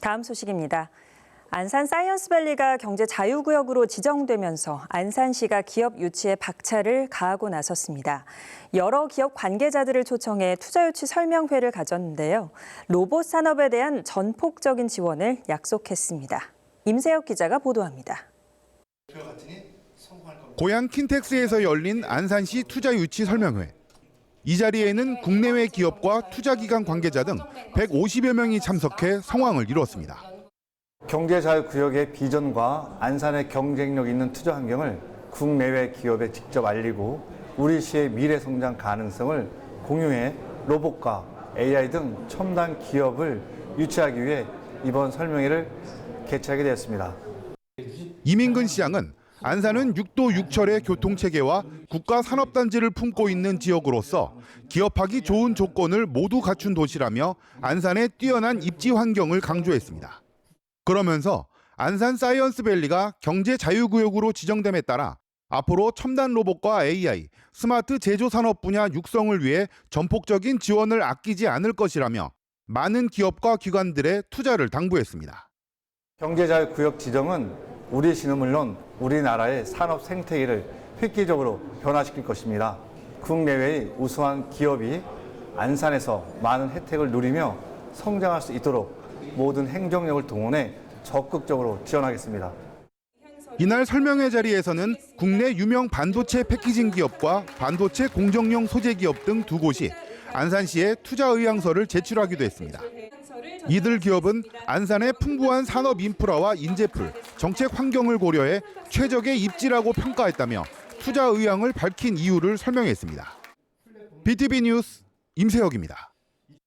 다음 소식입니다. 안산 사이언스밸리가 경제 자유구역으로 지정되면서 안산시가 기업 유치에 박차를 가하고 나섰습니다. 여러 기업 관계자들을 초청해 투자 유치 설명회를 가졌는데요. 로봇 산업에 대한 전폭적인 지원을 약속했습니다. 임세혁 기자가 보도합니다. 고향 킨텍스에서 열린 안산시 투자 유치 설명회. 이 자리에는 국내외 기업과 투자기관 관계자 등 150여 명이 참석해 성황을 이루었습니다. 경제자유구역의 비전과 안산의 경쟁력 있는 투자 환경을 국내외 기업에 직접 알리고 우리 시의 미래 성장 가능성을 공유해 로봇과 AI 등 첨단 기업을 유치하기 위해 이번 설명회를 개최하게 되었습니다. 이민근 시장은 안산은 6도 6철의 교통체계와 국가 산업단지를 품고 있는 지역으로서 기업하기 좋은 조건을 모두 갖춘 도시라며 안산의 뛰어난 입지 환경을 강조했습니다. 그러면서 안산 사이언스밸리가 경제 자유구역으로 지정됨에 따라 앞으로 첨단 로봇과 AI, 스마트 제조 산업 분야 육성을 위해 전폭적인 지원을 아끼지 않을 것이라며 많은 기업과 기관들의 투자를 당부했습니다. 경제자유구역 지정은 우리 시는 물론 우리나라의 산업 생태계를 획기적으로 변화시킬 것입니다. 국내외의 우수한 기업이 안산에서 많은 혜택을 누리며 성장할 수 있도록 모든 행정력을 동원해 적극적으로 지원하겠습니다. 이날 설명회 자리에서는 국내 유명 반도체 패키징 기업과 반도체 공정용 소재 기업 등 두 곳이 안산시에 투자 의향서를 제출하기도 했습니다. 이들 기업은 안산의 풍부한 산업 인프라와 인재풀, 정책 환경을 고려해 최적의 입지라고 평가했다며 투자 의향을 밝힌 이유를 설명했습니다. BTV 뉴스 임세혁입니다.